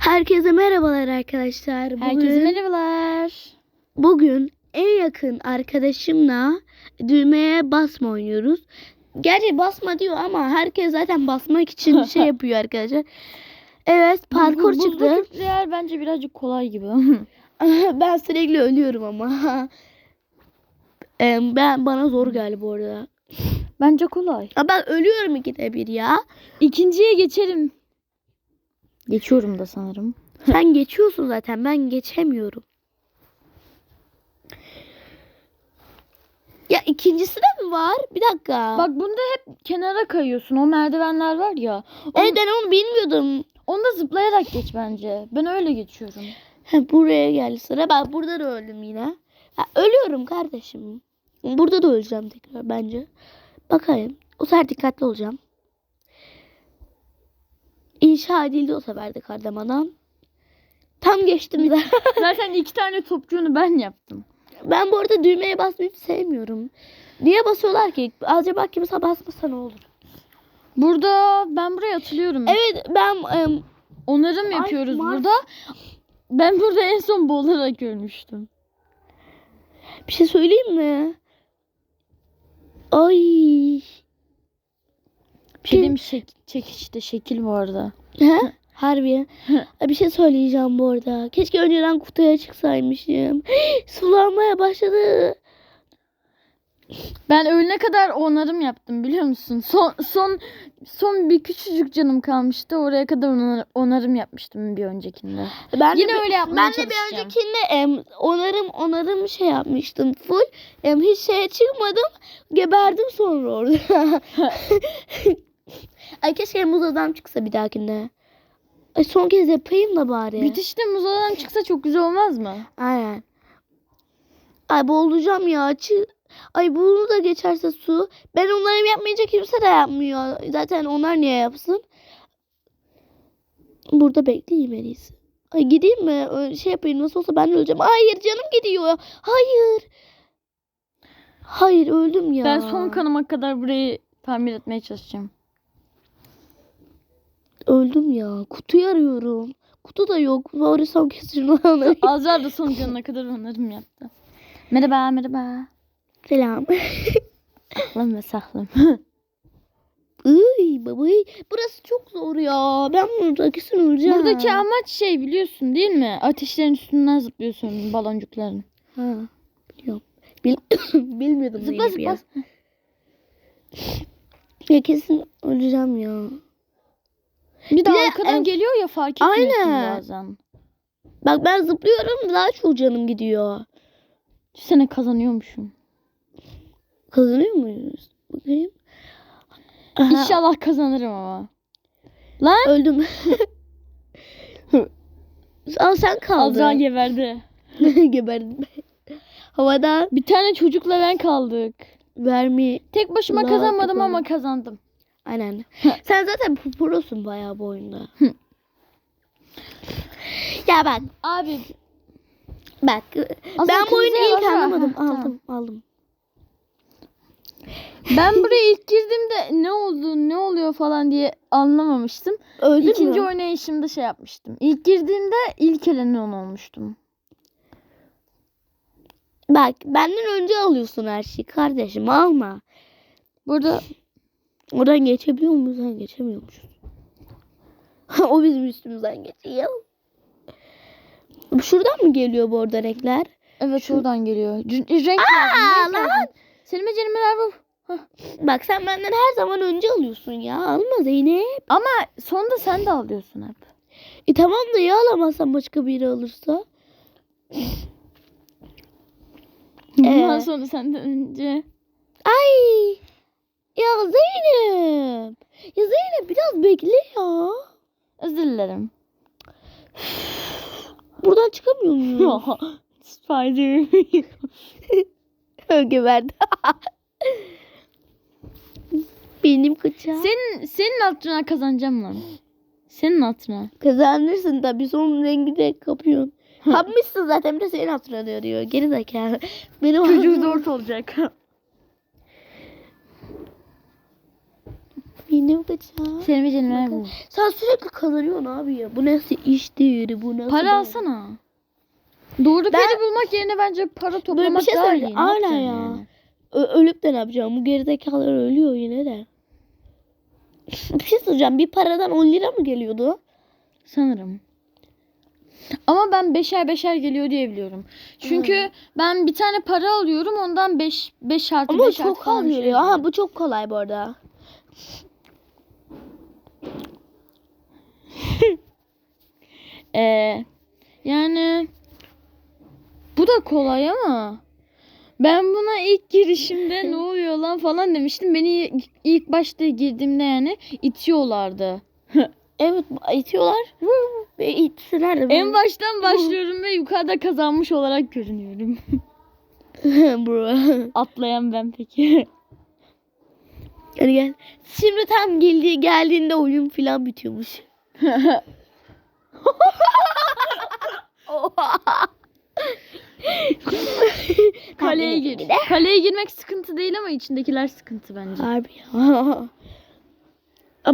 Herkese merhabalar arkadaşlar. Bugün, Herkese merhabalar. bugün en yakın arkadaşımla düğmeye basma oynuyoruz. Gerçi basma diyor ama herkes zaten basmak için şey yapıyor arkadaşlar. Evet parkur Bu- bu- çıktı. Bu bence birazcık kolay gibi. ben sürekli ölüyorum ama. Ben bana zor geldi bu arada. bence kolay. Ben ölüyorum ikide bir ya. İkinciye geçerim. Geçiyorum da sanırım. Sen geçiyorsun zaten ben geçemiyorum. Ya ikincisi de mi var? Bir dakika. Bak bunda hep kenara kayıyorsun. O merdivenler var ya. Onu, Evet ben onu bilmiyordum. onu da zıplayarak geç bence. Ben öyle geçiyorum. Buraya geldi sıra. Ben burada da öldüm yine. Ha, ölüyorum kardeşim. Burada da öleceğim tekrar bence. Bakayım. O sefer dikkatli olacağım. İnşa edildi o sefer de kardamadan. Tam geçtim zaten. Zaten iki tane topçuğunu ben yaptım. Ben bu arada düğmeye basmayı sevmiyorum. Niye basıyorlar ki? Acaba kimse basmasa ne olur? Burada ben buraya atılıyorum. Evet ben em, Onarım Ay, yapıyoruz Mars. burada. Ben burada en son boğularak ölmüştüm. bir şey söyleyeyim mi? Ay. Bir şey, çekişte şekil bu arada. Harbi. Bir şey söyleyeceğim bu arada. Keşke önceden kutuya çıksaymışım. Sulanmaya başladı. Ben ölene kadar onarım yaptım biliyor musun? Son son son bir küçücük canım kalmıştı. Oraya kadar onar- onarım yapmıştım bir öncekinde. Ben Yine bir- öyle yapmaya Ben de bir öncekinde em, onarım onarım şey yapmıştım full. Em, hiç şeye çıkmadım. Geberdim sonra orada. Ay keşke muz adam çıksa bir dahakinde. Ay son kez yapayım da bari. Bitişte muzlardan çıksa çok güzel olmaz mı? Aynen. Ay boğulacağım ya. Çı Ay bunu da geçerse su. Ben onları yapmayınca kimse de yapmıyor. Zaten onlar niye yapsın? Burada bekleyeyim en iyisi. Ay gideyim mi? Şey yapayım nasıl olsa ben öleceğim. Hayır canım gidiyor. Hayır. Hayır öldüm ya. Ben son kanıma kadar burayı tamir etmeye çalışacağım. Öldüm ya. Kutuyu arıyorum. Kutu da yok. Bari son şunu alayım. Azar da son canına kadar onarım yaptı. Merhaba merhaba. Selam. Lan ve sahlım. Iy babay. Burası çok zor ya. Ben burada kesin öleceğim. Buradaki amaç şey biliyorsun değil mi? Ateşlerin üstünden zıplıyorsun baloncukların. Ha, biliyorum. Bil Bilmiyordum. Zıpla zıpla. an. Ya kesin öleceğim ya. Bir de Bir arkadan e, geliyor ya fark etmiyorsun aynen. bazen. Bak ben zıplıyorum daha çok canım gidiyor. Bu sene kazanıyormuşum. Kazanıyor muyuz? Bakayım. Aha, İnşallah kazanırım ama. Lan öldüm. Aa sen kaldın. Azra geberdi. Geberdim. Havada Bir tane çocukla ben kaldık. vermi. Tek başıma Allah kazanmadım Allah. ama kazandım. Aynen. sen zaten prosun bayağı bu oyunda. Ya bak Abi bak. Aslında ben bu oyunu ilk anlamadım. Ha, Aldım aldım. ben buraya ilk girdiğimde ne oldu ne oluyor falan diye anlamamıştım. Öldün İkinci mü? oynayışımda şey yapmıştım. İlk girdiğimde ilk elenen olmuştum. Bak benden önce alıyorsun her şeyi kardeşim alma. Burada Oradan geçebiliyor muyuz? Ha, geçemiyormuşuz. o bizim üstümüzden geçiyor. Şuradan mı geliyor bu arada renkler? evet şuradan geliyor. C- renk Aa, lazım. Lan! lazım. Selime celimeler bu. Bak sen benden her zaman önce alıyorsun ya. Alma Zeynep. Ama sonda sen de alıyorsun hep. E tamam da ya alamazsan başka biri alırsa? Bundan Ee? sonra senden önce. Ya Zeynep. Ya Zeynep biraz bekle ya. Özür dilerim. Buradan çıkamıyor muyum? Spider. Geberdi. Benim kıçağım. senin senin hatırına kazanacağım lan. Senin hatırına. Kazanırsın tabii son rengi de kapıyorsun. Kapmışsın zaten bir de senin hatırlanıyor diyor. Geri zekalı. Benim Çocuğu hatırım- dört olacak. Benim bıçağım. Senin bir canım ver bunu. Sen sürekli kazanıyorsun abi ya. Bu nasıl iştir? Bu nasıl? Para alsana. Doğru Ben- bulmak yerine bence para toplamak şey daha iyi. Aynen ya. yani? Ölüp de ne yapacağım? Bu gerizekalılar ölüyor yine de. bir şey soracağım. Bir paradan 10 lira mı geliyordu? Sanırım. Ama ben beşer beşer geliyor diye biliyorum. Çünkü ben bir tane para alıyorum ondan 5 5 artı Ama 5 artı çok az falan şey geliyor. Aha geliyor. bu çok kolay bu arada. Ee, yani bu da kolay ama ben buna ilk girişimde ne oluyor lan falan demiştim. Beni ilk başta girdiğimde yani itiyorlardı. Evet itiyorlar. Ve itsinler de. En baştan başlıyorum ve yukarıda kazanmış olarak görünüyorum. Bro. Atlayan ben peki. Gel gel. Şimdi tam geldi, geldiğinde oyun filan bitiyormuş. Kaleye gir. Kaleye girmek sıkıntı değil ama içindekiler sıkıntı bence. Harbi ya.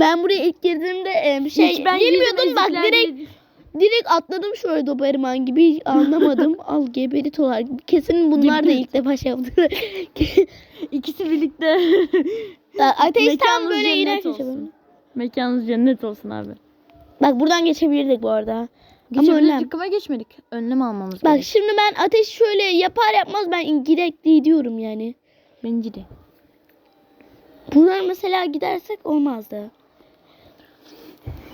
Ben buraya ilk girdiğimde em, şey Hiç ben girdim, bilmiyordum bak direkt değil. direkt atladım şöyle Doberman gibi hiç anlamadım. Al geberit olarak. Kesin bunlar da ilk defa şey yaptı. İkisi birlikte. Ateş tam böyle olsun. yaşadım. Mekanınız cennet olsun abi. Bak buradan geçebilirdik bu arada. Ama önlem. ama geçmedik. Önlem almamız Bak gerek. şimdi ben ateş şöyle yapar yapmaz ben direkt gidiyorum yani. Bence de. Buradan mesela gidersek olmazdı.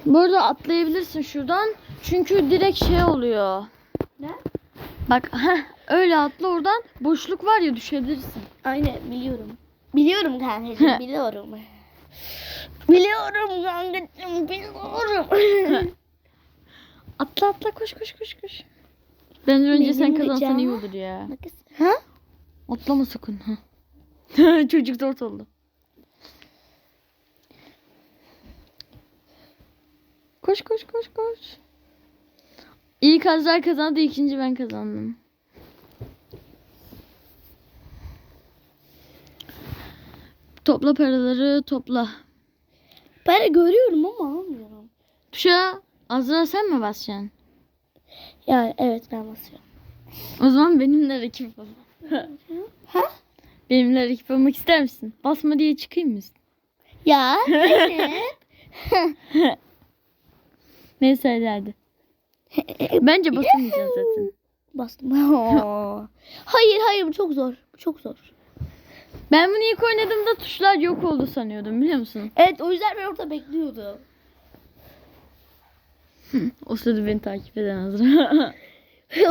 Bu arada atlayabilirsin şuradan. Çünkü direkt şey oluyor. Ne? Bak heh, öyle atla oradan. Boşluk var ya düşebilirsin. Aynen biliyorum. Biliyorum kankacığım biliyorum. Biliyorum kankacığım biliyorum. Atla atla koş koş koş koş. Ben önce sen kazansan bacağım. iyi olur ya. ha? Atlama sakın. ha. Çocuk dört oldu. Koş koş koş koş. İlk Azra kazandı, ikinci ben kazandım. Topla paraları topla. Ben görüyorum ama almıyorum. Tuşa Azra sen mi basacaksın? Ya evet ben basıyorum. O zaman benimle rakip ol. Ha? Benimle rakip olmak ister misin? Basma diye çıkayım mı? Ya Zeynep. Hadi hadi. Bence basamayacaksın zaten. Bastım. hayır hayır bu çok zor. Bu çok zor. Ben bunu ilk oynadığımda tuşlar yok oldu sanıyordum biliyor musun? Evet o yüzden ben orada bekliyordum. O sırada beni takip eden Azra.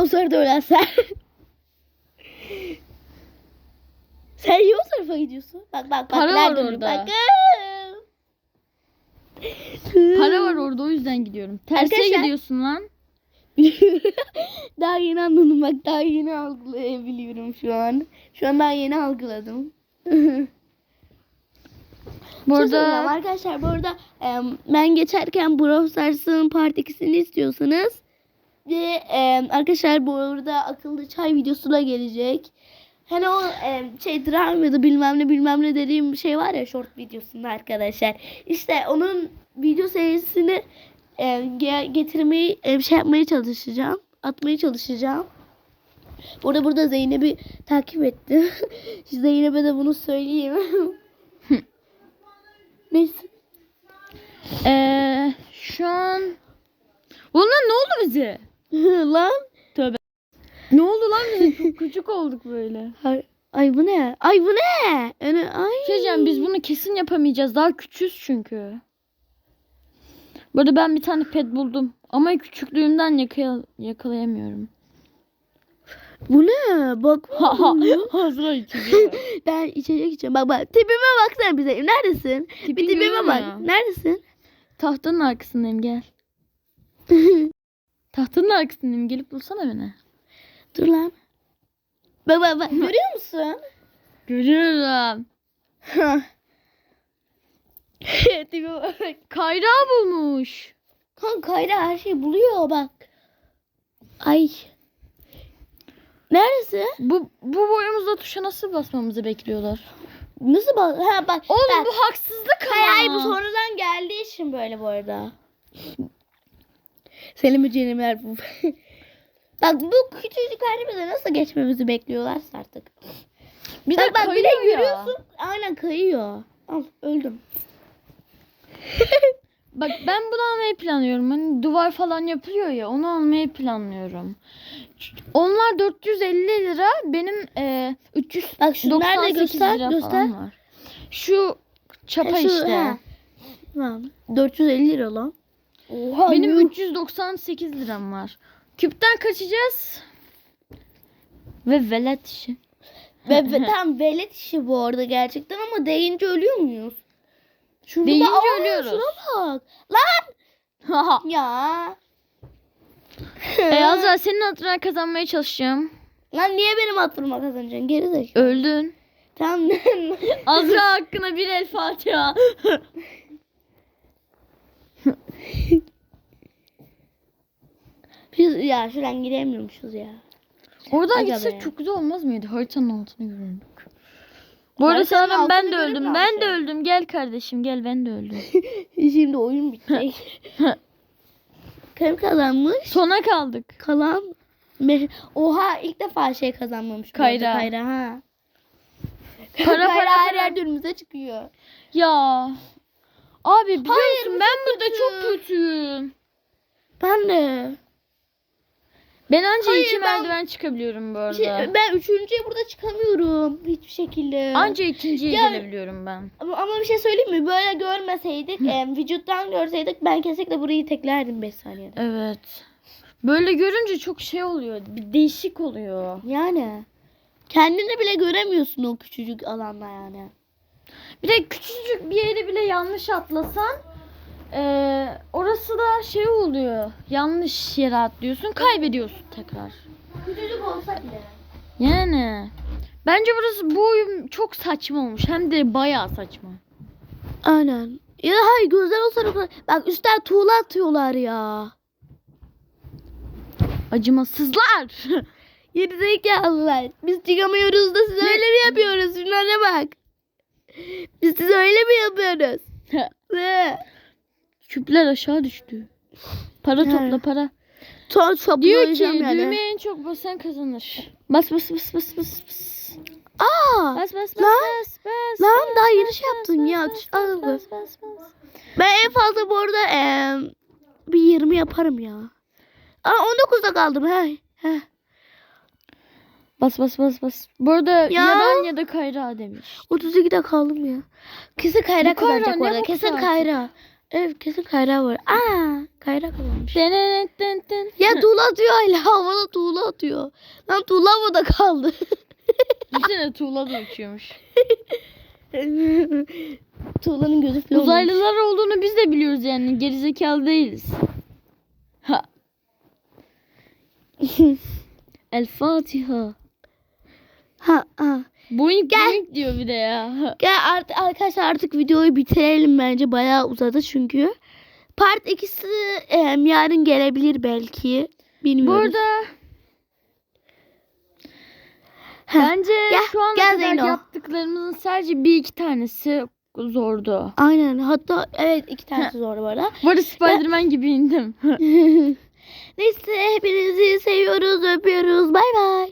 o sırada ölen sen. sen iyi o tarafa gidiyorsun. Bak bak bak. Para var orada. Bakın. Para var orada o yüzden gidiyorum. Terse Arkadaşlar- gidiyorsun lan. daha yeni anladım bak daha yeni algılayabiliyorum şu an. Şu an daha yeni algıladım. Bu Şey söyleyeceğim arada arkadaşlar bu arada em, ben geçerken Brawl Stars'ın Part 2'sini istiyorsanız ve em, arkadaşlar bu arada akıllı çay videosu da gelecek. Hani o em, şey dramada bilmem ne bilmem ne dediğim şey var ya short videosunda arkadaşlar. İşte onun video serisini ge- getirmeyi em, şey yapmaya çalışacağım. Atmaya çalışacağım. Burada burada Zeynep'i takip etti. Zeynep'e de bunu söyleyeyim. Neyse. eee, şu an Ulan ne oldu bize? Lan. Ne oldu lan bize? Çok küçük olduk böyle. Ay, ay bu ne? Ay bu ne? Öne, ay. Şey diyeceğim, biz bunu kesin yapamayacağız. Daha küçüğüz çünkü. Bu arada ben bir tane pet buldum. Ama küçüklüğümden yakaya- yakalayamıyorum. Bu ne? Bak. Ha ha. Hazır içeceğim. ben içecek içeceğim. Bak bak. Tipime baksana bize. Neredesin? bir tipime bak. Neredesin? Tahtanın arkasındayım gel. Tahtanın arkasındayım gelip bulsana beni. Dur lan. Bak bak bak. Görüyor musun? Görüyorum. Tipime bak. Kayra bulmuş. Kanka Kayra her şeyi buluyor bak. Ay. Neresi? Bu, bu boyumuzda tuşa nasıl basmamızı bekliyorlar? Nasıl bak? Ha bak. Oğlum bak. bu haksızlık ama. Hayır bu sonradan geldiği için böyle bu arada. Senin mücevherler bu. Bak bu küçücük halimize nasıl geçmemizi bekliyorlarsa artık. Bir bak, de bak bir de kayıyor ya. yürüyorsun. Aynen kayıyor. Al öldüm. Bak ben bunu almayı planlıyorum. Hani duvar falan yapılıyor ya onu almayı planlıyorum. Onlar 450 lira benim e, 398 Bak şunları da göster, lira göster. falan var. Şu çapa Ha, şu, işte. Tamam. 450 lira lan. Oha. Benim yuh. 398 liram var. Küpten kaçacağız. Ve velet işi. Ve, ve tam velet işi bu arada gerçekten ama değince ölüyor muyuz? Şurada Aa, ölüyoruz. Şuna bak. Lan ya. e Azra senin hatırına kazanmaya çalışacağım. Lan niye benim hatırıma kazanacaksın? Geri zekalı. Öldün. Tamam. Azra hakkına bir el Fatiha. Biz ya şuradan giremiyormuşuz ya. Oradan Aga gitsek be. çok güzel olmaz mıydı? Haritanın altını görürdük. Bu arada sanırım ben de öldüm. Ben de öldüm. Gel kardeşim gel ben de öldüm. Şimdi oyun bitecek. Kim kazanmış? Sona kaldık. Kalan. Oha ilk defa şey kazanmamış. Kayra. Kayra ha. Para, para, her yerde önümüze çıkıyor. Ya. Abi biliyor Hayır, ben burada çok kötüyüm. Ben de. Ben anca Hayır, iki ben- merdiven çıkabiliyorum bu arada. Şey, ben üçüncüye burada çıkamıyorum. Hiçbir şekilde. Anca ikinciye Ya- gelebiliyorum ben. Ama, ama bir şey söyleyeyim mi? Böyle görmeseydik, em, vücuttan görseydik ben kesinlikle burayı teklerdim 5 saniyede. Evet. Böyle görünce çok şey oluyor. Bir değişik oluyor. Yani. Kendini bile göremiyorsun o küçücük alanda yani. Bir de küçücük bir yeri bile yanlış atlasan eee, orası da şey oluyor. Yanlış yere atlıyorsun. Kaybediyorsun tekrar. Küçücük olsa bile. Yani. Bence burası bu oyun çok saçma olmuş. Hem de bayağı saçma. Aynen. Ya da hayır gözler olsa da kolay. Bak üstten tuğla atıyorlar ya. Acımasızlar. Yedi zekalılar. Biz çıkamıyoruz da size öyle mi yapıyoruz? Şunlara bak. Biz size öyle mi yapıyoruz? Küpler aşağı düştü. Para He. topla para. Çok Diyor ki düğmeye en çok basan kazanır. Bas bas bas bas bas bas. Aa, Bas bas bas Lan, bas bas. lan bas, daha yeni bas, şey bas, yaptım bas, ya. bas, Al bas, kız. bas, bas. ben en fazla bu arada em, bir 20 yaparım ya. Aa 19'da kaldım. Hey. Heh. Bas bas bas bas. Bu arada Ya. ya ben ya da Kayra demiş. 32'de kaldım ya. Kesin Kayra Bu Kayra kazanacak bu ne arada. bu Kesin saati? Kayra. Evet kesin Kayra var. Aa Kayra den. Ya tuğla atıyor hala havada tuğla atıyor. Lan tuğla havada kaldı. Tane tuğla da uçuyormuş. Tuğlanın gözü falan olmuş. Uzaylılar olduğunu biz de biliyoruz yani. Gerizekalı değiliz. Ha. El Fatiha. Ha ha. Boink Gel. boink diyor bir de ya. Gel artık arkadaşlar artık videoyu bitirelim bence bayağı uzadı çünkü. Part 2'si em, yarın gelebilir belki. Bilmiyorum. Bu arada bence Gel, şu ana gel kadar Zeyno. yaptıklarımızın sadece bir iki tanesi zordu. Aynen hatta evet iki tanesi zor bu arada. Bu arada Spiderman gibi indim. Neyse hepinizi seviyoruz öpüyoruz bay bay.